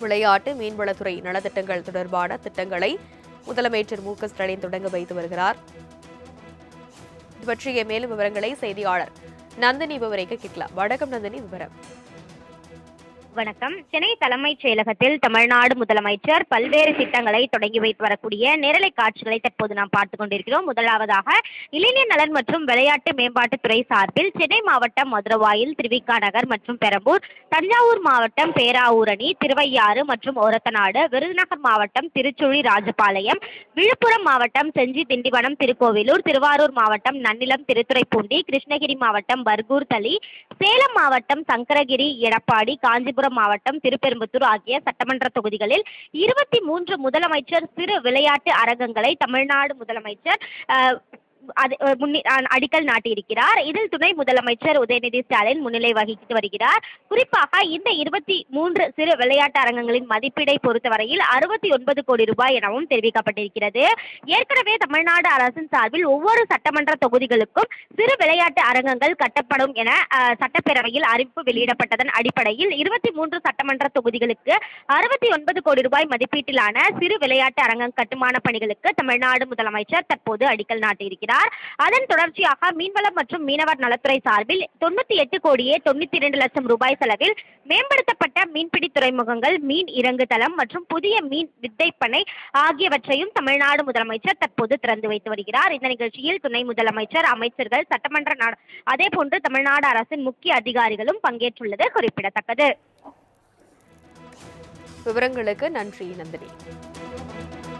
விளையாட்டு மீன்வளத்துறை நலத்திட்டங்கள் தொடர்பான திட்டங்களை முதலமைச்சர் மு க ஸ்டாலின் தொடங்க வைத்து வருகிறார். இது பற்றிய மேலும் விவரங்களை செய்தியாளர் நந்தினி விவரிக்க கேட்கலாம். வணக்கம் நந்தினி விவரம். வணக்கம். சென்னை தலைமைச் செயலகத்தில் தமிழ்நாடு முதலமைச்சர் பல்வேறு திட்டங்களை தொடங்கி வைத்து வரக்கூடிய நேரலை காட்சிகளை தற்போது நாம் பார்த்துக் கொண்டிருக்கிறோம். முதலாவதாக இளைஞர் நலன் மற்றும் விளையாட்டு மேம்பாட்டுத்துறை சார்பில் சென்னை மாவட்டம் மதுரவாயில் திருவிக்கா நகர் மற்றும் பெரம்பூர் தஞ்சாவூர் மாவட்டம் பேராவூரணி திருவையாறு மற்றும் ஒரத்தநாடு விருதுநகர் மாவட்டம் திருச்சுழி ராஜபாளையம் விழுப்புரம் மாவட்டம் செஞ்சி திண்டிவனம் திருக்கோவிலூர் திருவாரூர் மாவட்டம் நன்னிலம் திருத்துறைப்பூண்டி கிருஷ்ணகிரி மாவட்டம் பர்கூர் தளி சேலம் மாவட்டம் சங்கரகிரி எடப்பாடி காஞ்சிபுரம் மாவட்டம் திருப்பெரும்புத்தூர் ஆகிய சட்டமன்ற தொகுதிகளில் இருபத்தி மூன்று முதலமைச்சர் சிறு விளையாட்டு அரங்கங்களை தமிழ்நாடு முதலமைச்சர் அது முன்னி அடிக்கல் நாட்டியிருக்கிறார். இதில் துணை முதலமைச்சர் உதயநிதி ஸ்டாலின் முன்னிலை வகித்து வருகிறார். குறிப்பாக இந்த இருபத்தி மூன்று சிறு விளையாட்டு அரங்கங்களின் மதிப்பீடை பொறுத்தவரையில் அறுபத்தி ஒன்பது கோடி ரூபாய் எனவும் தெரிவிக்கப்பட்டிருக்கிறது. ஏற்கனவே தமிழ்நாடு அரசின் சார்பில் ஒவ்வொரு சட்டமன்ற தொகுதிகளுக்கும் சிறு விளையாட்டு அரங்கங்கள் கட்டப்படும் என சட்டப்பேரவையில் அறிவிப்பு வெளியிடப்பட்டதன் அடிப்படையில் இருபத்தி மூன்று சட்டமன்ற தொகுதிகளுக்கு அறுபத்தி ஒன்பது கோடி ரூபாய் மதிப்பீட்டிலான சிறு விளையாட்டு அரங்கம் கட்டுமான பணிகளுக்கு தமிழ்நாடு முதலமைச்சர் தற்போது அடிக்கல் நாட்டியிருக்கிறார். அதன் தொடர்ச்சியாக மீன்வளம் மற்றும் மீனவர் நலத்துறை சார்பில் தொண்ணூத்தி எட்டு கோடியே தொண்ணூத்தி இரண்டு லட்சம் ரூபாய் செலவில் மேம்படுத்தப்பட்ட மீன்பிடி துறைமுகங்கள் மீன் இறங்கு தளம் மற்றும் புதிய மீன் வித்தைப்பனை ஆகியவற்றையும் தமிழ்நாடு முதலமைச்சர் தற்போது திறந்து வைத்து வருகிறார். இந்த நிகழ்ச்சியில் துணை முதலமைச்சர் அமைச்சர்கள் சட்டமன்ற அதே போன்று தமிழ்நாடு அரசின் முக்கிய அதிகாரிகளும் பங்கேற்றுள்ளது குறிப்பிடத்தக்கது. விவரங்களுக்கு நன்றி நந்தினி.